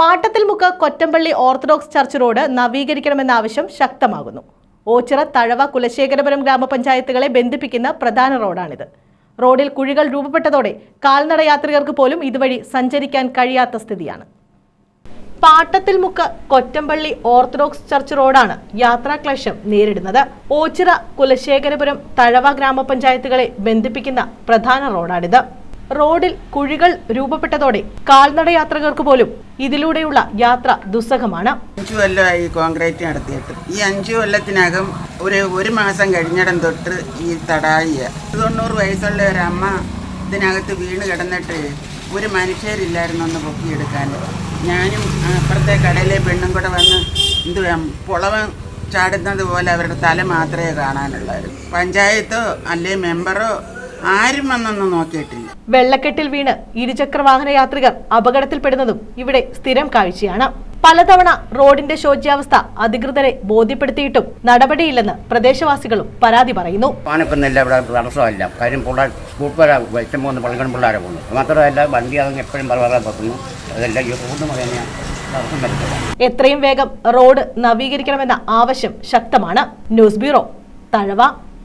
പാട്ടത്തിൽ മുക്ക് Kottampally orthodox church road നവീകരിക്കണമെന്ന ആവശ്യം ശക്തമാകുന്നു. ഓച്ചിറ തഴവ കുലശേഖരപുരം ഗ്രാമപഞ്ചായത്തുകളെ ബന്ധിപ്പിക്കുന്ന പ്രധാന റോഡാണിത്. റോഡിൽ കുഴികൾ രൂപപ്പെട്ടതോടെ കാൽനട യാത്രികർക്ക് പോലും ഇതുവഴി സഞ്ചരിക്കാൻ കഴിയാത്ത സ്ഥിതിയാണ്. പാട്ടത്തിൽ മുക്ക് കൊറ്റമ്പള്ളി ഓർത്തഡോക്സ് ചർച്ച് റോഡാണ് യാത്രാക്ലേശം നേരിടുന്നത്. ഓച്ചിറ കുലശേഖരപുരം തഴവ ഗ്രാമപഞ്ചായത്തുകളെ ബന്ധിപ്പിക്കുന്ന പ്രധാന റോഡാണിത്. റോഡിൽ കുഴികൾ രൂപപ്പെട്ടതോടെ കാൽനട യാത്രികർക്ക് പോലും ഇതിലൂടെയുള്ള യാത്ര ദുസ്സഹമാണ്. അഞ്ചു കൊല്ലമായി കോൺക്രീറ്റ് നടത്തിയിട്ട്. ഈ അഞ്ചു കൊല്ലത്തിനകം ഒരു ഒരു മാസം കഴിഞ്ഞിടം തൊട്ട് ഈ തടായിയ തൊണ്ണൂറ് വയസ്സുള്ള ഒരു അമ്മ ഇതിനകത്ത് വീണ് കിടന്നിട്ട് ഒരു മനുഷ്യരില്ലായിരുന്നു ഒന്ന് പൊക്കിയെടുക്കാൻ. ഞാനും അപ്പുറത്തെ കടയിലെ പെണ്ണും കൂടെ വന്ന് എന്തുവാ പുളവൻ ചാടുന്നത് പോലെ അവരുടെ തല മാത്രമേ കാണാനുള്ളായിരുന്നു. പഞ്ചായത്തോ അല്ലെ മെമ്പറോ ആരും വന്നൊന്നും നോക്കിയിട്ടില്ല. വെള്ളക്കെട്ടിൽ വീണ് ഇരുചക്ര വാഹന യാത്രികർ അപകടത്തിൽപ്പെടുന്നതും ഇവിടെ സ്ഥിരം കാഴ്ചയാണ്. പലതവണ റോഡിന്റെ ശോച്യാവസ്ഥ അധികൃതരെ ബോധ്യപ്പെടുത്തിയിട്ടും നടപടിയില്ലെന്ന് പ്രദേശവാസികളും പരാതി പറയുന്നു. പാനിപ്പൊന്നുമില്ല ഇവിടെ തടസ്സമല്ല. കാര്യം പിള്ളേർ സ്കൂട്ടർ വെച്ചം പോകുന്ന പള്ളിക്കൺ പിള്ളേരെ പോകുന്നു മാത്രമല്ല വണ്ടി അതങ്ങ് എപ്പോഴും പറയാൻ പറ്റുന്നു അതെല്ലാം ഈ റോഡ് പറയുന്ന എത്രയും വേഗം റോഡ് നവീകരിക്കണമെന്ന ആവശ്യം ശക്തമാണ്. News bureau Thazhava.